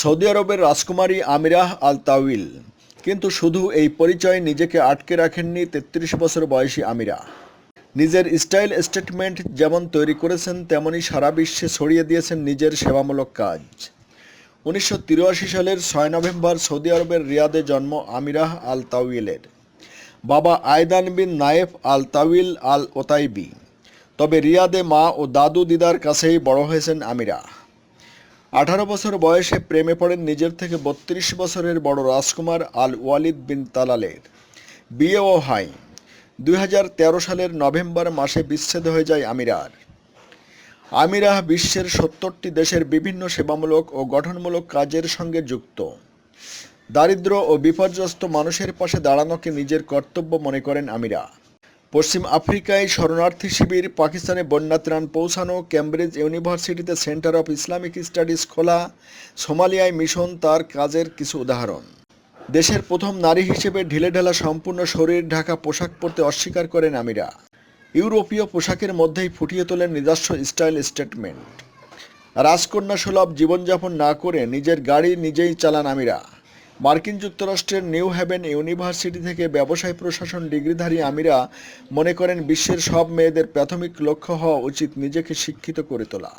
Saudi আরবের রাজকুমারী আমিরাহ আল তাউইল কিন্তু শুধু এই পরিচয়ে নিজেকে আটকে রাখেননি তেত্রিশ বছর বয়সী আমিরা নিজের স্টাইল স্টেটমেন্ট যেমন তৈরি করেছেন, তেমনি সারা বিশ্বে ছড়িয়ে দিয়েছেন নিজের সেবামূলক কাজ। উনিশশো তিরাশি সালের ছয় নভেম্বর সৌদি আরবের রিয়াদে জন্ম আমিরাহ আল তাউইলের বাবা আয়দান বিন নায়েফ আল তাউইল আল ওতাইবি তবে রিয়াদে মা ও দাদু দিদার কাছেই বড় হয়েছেন আমিরা আঠারো বছর বয়সে প্রেমে পড়েন নিজের থেকে বত্রিশ বছরের বড় রাজকুমার আল ওয়ালিদ বিন তালালের। বিয়েও হয়। দুই হাজার তেরো সালের নভেম্বর মাসে বিচ্ছেদ হয়ে যায় আমিরার। আমিরাহ বিশ্বের সত্তরটি দেশের বিভিন্ন সেবামূলক ও গঠনমূলক কাজের সঙ্গে যুক্ত। দারিদ্র ও বিপর্যস্ত মানুষের পাশে দাঁড়ানোকে নিজের কর্তব্য মনে করেন আমিরা। পশ্চিম আফ্রিকায় শরণার্থী শিবির, পাকিস্তানে বন্যা ত্রাণ পৌঁছানো, ক্যামব্রিজ ইউনিভার্সিটিতে সেন্টার অফ ইসলামিক স্টাডিজ খোলা, সোমালিয়ায় মিশন তার কাজের কিছু উদাহরণ। দেশের প্রথম নারী হিসেবে ঢিলেঢালা সম্পূর্ণ শরীর ঢাকা পোশাক পরতে অস্বীকার করেন আমিরা। ইউরোপীয় পোশাকের মধ্যেই ফুটিয়ে তোলেন নিজস্ব স্টাইল স্টেটমেন্ট। রাজকন্যা সুলভ জীবনযাপন না করে নিজের গাড়ি নিজেই চালান আমিরা। মার্কিন যুক্তরাষ্ট্রের নিউ হ্যাভেন ইউনিভার্সিটি থেকে ব্যবসায় প্রশাসন ডিগ্রিধারী আমিরা মনে করেন বিশ্বের সব মেয়েদের প্রাথমিক লক্ষ্য হওয়া উচিত নিজেকে শিক্ষিত করে তোলা।